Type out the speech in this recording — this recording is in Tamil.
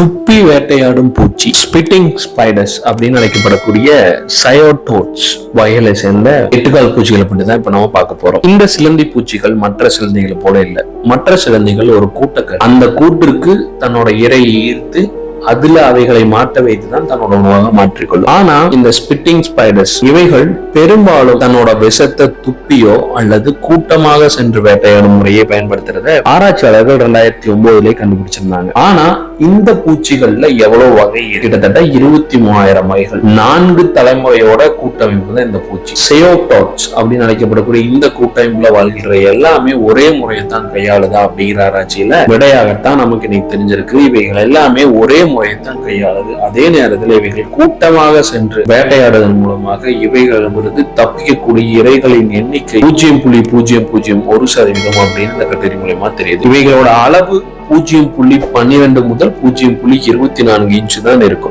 துப்பி வேட்டையாடும் பூச்சி ஸ்பிட்டிங் ஸ்பைடர்ஸ் அப்படின்னு அழைக்கப்படக்கூடிய சயோடோட்ஸ் வகைகளை சேர்ந்த எட்டுக்கால் பூச்சிகளை பற்றி தான் இப்ப நம்ம பார்க்க போறோம். இந்த சிலந்தி பூச்சிகள் மற்ற சிலந்திகளை போல இல்லை. மற்ற சிலந்திகள் ஒரு கூட்டக்கரு. அந்த கூட்டிற்கு தன்னோட இரையை ஈர்த்து அதுல அவைகளை மாட்ட வைத்துதான் தன்னோட உணவாக மாற்றிக்கொள்ளும். ஆனா இந்த ஸ்பிட்டிங் ஸ்பைடர்ஸ் இவைகள் பெரும்பாலும் தன்னோட விஷத்தை துப்பியோ அல்லது கூட்டமாக சென்று வேட்டையாடும் முறையை பயன்படுத்துறத ஆராய்ச்சியாளர்கள் ரெண்டாயிரத்தி ஒன்பதுல கண்டுபிடிச்சிருந்தாங்க. ஆனா இந்த பூச்சிகள்ல எவ்வளவு வகை? கிட்டத்தட்ட இருபத்தி மூவாயிரம் வகைகள். நான்கு தலைமுறையோட கூட்டமைப்பு தான் இந்த பூச்சி. செயோடாட்ஸ் அப்படின்னு அழைக்கப்படக்கூடிய இந்த கூட்டமைப்புல வாழ்கிற எல்லாமே ஒரே முறையை தான் கையாளுதா அப்படிங்கிற ஆராய்ச்சியில விடையாகத்தான் நமக்கு இன்னைக்கு தெரிஞ்சிருக்கு. இவைகள் எல்லாமே ஒரே முறையை தான் கையாளுது. அதே நேரத்தில் இவைகள் கூட்டமாக சென்று வேட்டையாடுவதன் மூலமாக இவைகளிடமிருந்து தப்பிக்கக்கூடிய இறைகளின் எண்ணிக்கை பூஜ்ஜியம் புள்ளி பூஜ்ஜியம் பூஜ்ஜியம் ஒரு சதவீதம் அப்படின்னு இந்த கட்டுரை மூலயமா தெரியுது. இவைகளோட அளவு பூஜ்ஜியம் புள்ளி பன்னிரண்டு முதல் பூஜ்ஜியம் புள்ளி இருபத்தி நான்கு இன்ச்சு தான் இருக்கும்.